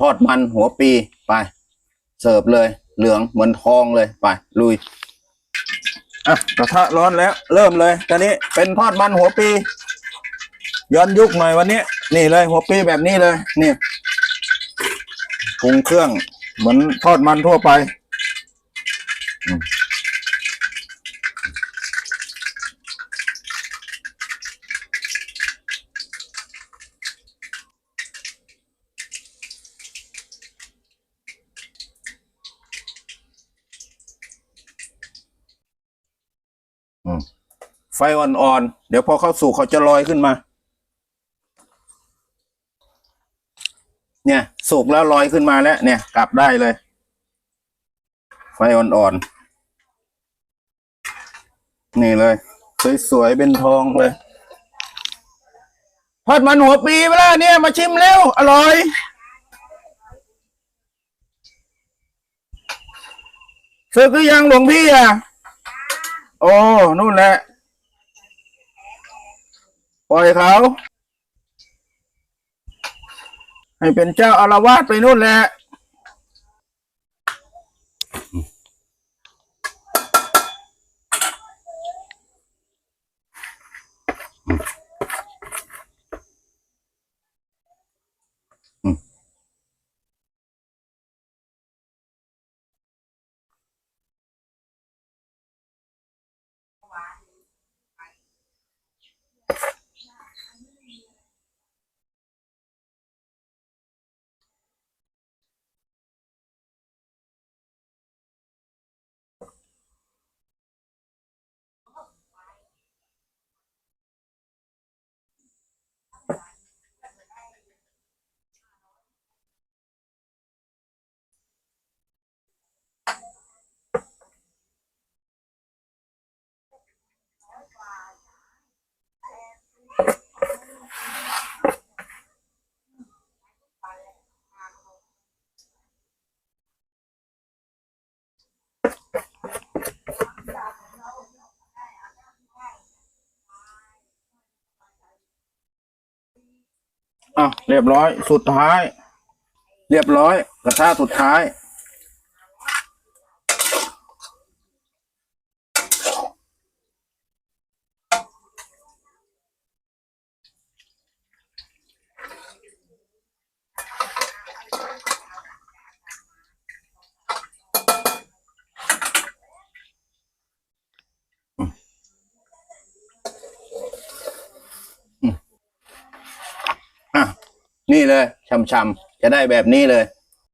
ทอดมันหัวปีไป เสิร์ฟเลย เหลืองเหมือนทองเลยไป ลุยอะกระทะร้อนแล้ว เริ่มเลยตอนนี้เป็นทอดมันหัวปี ย้อนยุคหน่อยวันนี้ นี่เลย หัวปีแบบนี้เลยนี่ปรุงเครื่องเหมือนทอดมันทั่วไป ไฟอ่อนๆ เดี๋ยวพอเข้าสู่เขาจะลอยขึ้นมา เนี่ย สุกแล้วลอยขึ้นมาแล้ว เนี่ย กลับได้เลย ไฟอ่อนๆ นี่เลย สวยๆ เป็นทองเลยทอดมันหัวปีไปแล้วเนี่ย มาชิมเร็ว อร่อยซื้อคือยังหลวงพี่อะ โอ้ นู่นแหละ ล่อยเขาให้เป็นเจ้าอารวาสไปนู่นแหละ อะเรียบร้อย สุดท้าย เรียบร้อยกระทะสุดท้าย นี่เลยช่ำๆจะได้แบบนี้เลย